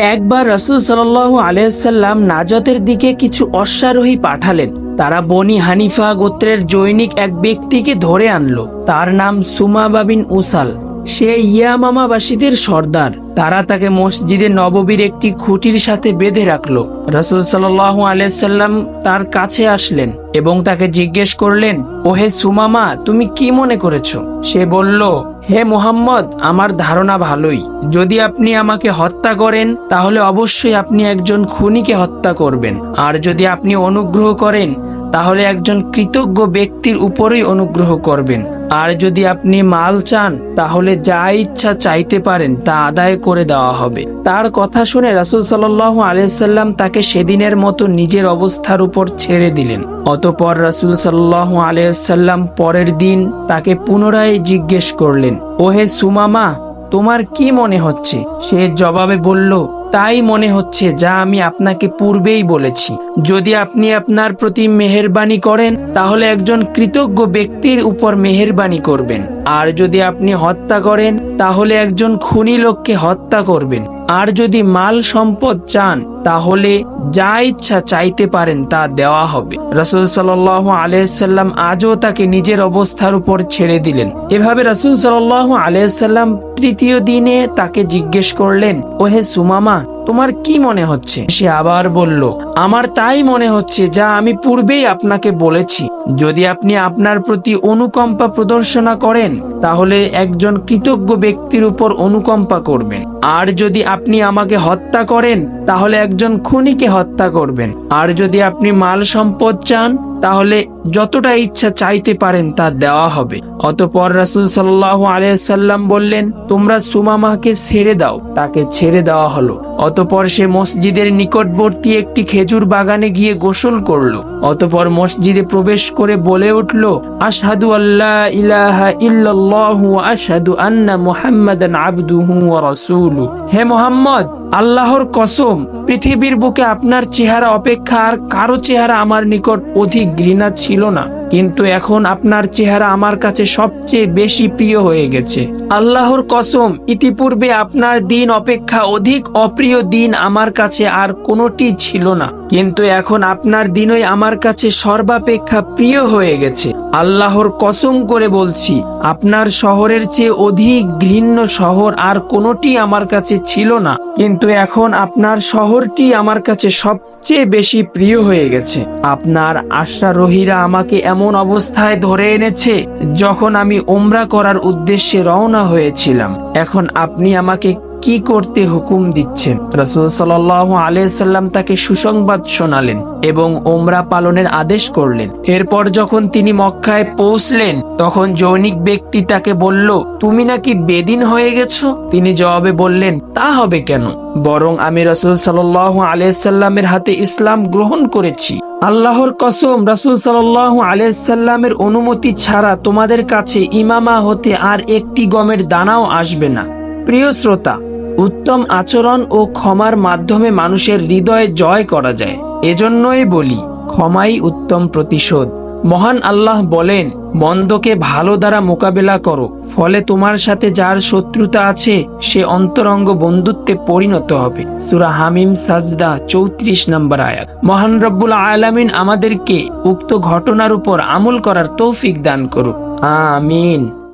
একবার রসুল সাল্লাহ আলহাম নাজাতের দিকে কিছু অশ্বারোহী পাঠালেন। তারা বনি হানিফা গোত্রের জৈনিক এক ব্যক্তিকে ধরে আনলো। তার নাম সুমাবা বিন উসাল। সে ইয়ামামাবাসীদের সর্দার। তারা তাকে মসজিদে নববীর একটি খুঁটির সাথে বেঁধে রাখল। রসুল সাল্লাহ আলাইসাল্লাম তার কাছে আসলেন এবং তাকে জিজ্ঞেস করলেন, ওহে সুমামা, তুমি কি মনে করেছ? সে বলল হে মোহাম্মদ, আমার ধারণা ভালোই। যদি আপনি আমাকে হত্যা করেন, তাহলে অবশ্যই আপনি একজন খুনিকে হত্যা করবেন। আর যদি আপনি অনুগ্রহ করেন তাহলে একজন কৃতজ্ঞ ব্যক্তির উপরেই অনুগ্রহ করবেন। আর যদি আপনি মাল চান, তাহলে যা ইচ্ছা চাইতে পারেন তা আদায় করে দেওয়া হবে। তার কথা শুনে রাসুল সাল্লাহ আলিয়াল্লাম তাকে সেদিনের মতো নিজের অবস্থার উপর ছেড়ে দিলেন। অতপর রাসুল সাল্লাহ আলিয়াল্লাম পরের দিন তাকে পুনরায় জিজ্ঞেস করলেন, ওহে সুমামা, তোমার কি মনে হচ্ছে? সে জবাবে বলল, তাই মনে হচ্ছে যা আমি আপনাকে পূর্বেই বলেছি। যদি আপনি আপনার প্রতি মেহেরবানি করেন, তাহলে একজন কৃতজ্ঞ ব্যক্তির উপর মেহেরবানি করবেন। আর যদি আপনি হত্যা করেন, তাহলে একজন খুনি লোককে হত্যা করবেন। আর যদি মাল সম্পদ চান, তাহলে যা ইচ্ছা চাইতে পারেন তা দেওয়া হবে। রসুল সাল আলাইসাল্লাম আজও তাকে নিজের অবস্থার উপর ছেড়ে দিলেন। এভাবে রসুল সাল আলাইসাল্লাম তৃতীয় দিনে তাকে জিজ্ঞেস করলেন, ওহে সুমামা তোমার কি মনে হচ্ছে? সে আবার বলল, আমার তাই মনে হচ্ছে যা আমি পূর্বেই আপনাকে বলেছি। যদি আপনি আপনার প্রতি অনুকম্পা প্রদর্শনা করেন, তাহলে একজন কৃতজ্ঞ ব্যক্তির উপর অনুকম্পা করবেন। আর যদি আপনি আমাকে হত্যা করেন, তাহলে একজন খুনিকে হত্যা করবেন। আর যদি আপনি মাল সম্পদ চান তাহলে যতটা ইচ্ছা চাইতে পারেন তা দেওয়া হবে। অতপর রাসুল সাল্লাহ আলিয়াল্লাম বললেন, তোমরা সুমামাকে ছেড়ে দাও, তাকে ছেড়ে দেওয়া হলো। অতপর সে মসজিদের নিকটবর্তী একটি খেজুর বাগানে গিয়ে গোসল করল। অতপর মসজিদে প্রবেশ করে বলে উঠল, আশহাদু আল্লাহ ইলাহা ইল্লাল্লাহু আশহাদু আন্না মুহাম্মাদান আবদুহু ওয়া রাসূলু হে মোহাম্মদ, আল্লাহর কসম, পৃথিবীর বুকে আপনার চেহারা অপেক্ষা আর কারও চেহারা আমার নিকট অধিক ঘৃণা ছিল না। কিন্তু এখন আপনার চেহারা আমার কাছে সবচেয়ে বেশি প্রিয় হয়ে গেছে। আল্লাহর কসম, ইতিপূর্বে আপনার দিন অপেক্ষা অধিক অপ্রিয় দিন আমার কাছে আর কোনোটি ছিল না। কিন্তু এখন আপনার দিনই আমার কাছে সর্বাপেক্ষা প্রিয় হয়ে গেছে। আল্লাহর কসম করে বলছি, আপনার শহরের চেয়ে অধিক ঘৃণ্য শহর আর কোনোটি আমার কাছে ছিল না। কিন্তু এখন আপনার শহরটি আমার কাছে সবচেয়ে বেশি প্রিয় হয়ে গেছে। আপনার আশারোহীরা আমাকে এমন অবস্থায় ধরে এনেছে যখন আমি ওমরা করার উদ্দেশ্যে রওনা হয়েছিলাম। এখন আপনি আমাকে কি করতে হুকুম দিচ্ছেন? রসুল সাল আলাইসাল্লাম তাকে সুসংবাদ শোনালেন এবং ওমরা পালনের আদেশ করলেন। এরপর যখন তিনি মক্কায় পৌঁছলেন, তখন জৈনিক ব্যক্তি তাকে বলল, তুমি নাকি বেদিন হয়ে গেছো? তিনি জবাবে বললেন, তা হবে কেন? বরং আমি রসুল সাল আলাইসাল্লামের হাতে ইসলাম গ্রহণ করেছি। আল্লাহর কসম, রাসুল সাল্লাহ আলাইসাল্লামের অনুমতি ছাড়া তোমাদের কাছে ইমামা হতে আর একটি গমের দানাও আসবে না। প্রিয় শ্রোতা উত্তম আচরণ ও ক্ষমার মাধ্যমে মানুষের হৃদয়ে জয় করা যায়। এজন্যই বলি, ক্ষমাই উত্তম প্রতিশোধ। মহান আল্লাহ বলেন, মন্দকে ভালো দ্বারা মোকাবেলা করো, ফলে তোমার সাথে যার শত্রুতা আছে, সে অন্তরঙ্গ বন্ধুত্বে পরিণত হবে। সুরা হামিম, সাজদা চৌত্রিশ নম্বর আয়াত। মহান রব্বুল আলামিন আমাদেরকে উক্ত ঘটনার উপর আমল করার তৌফিক দান করুক। আমিন।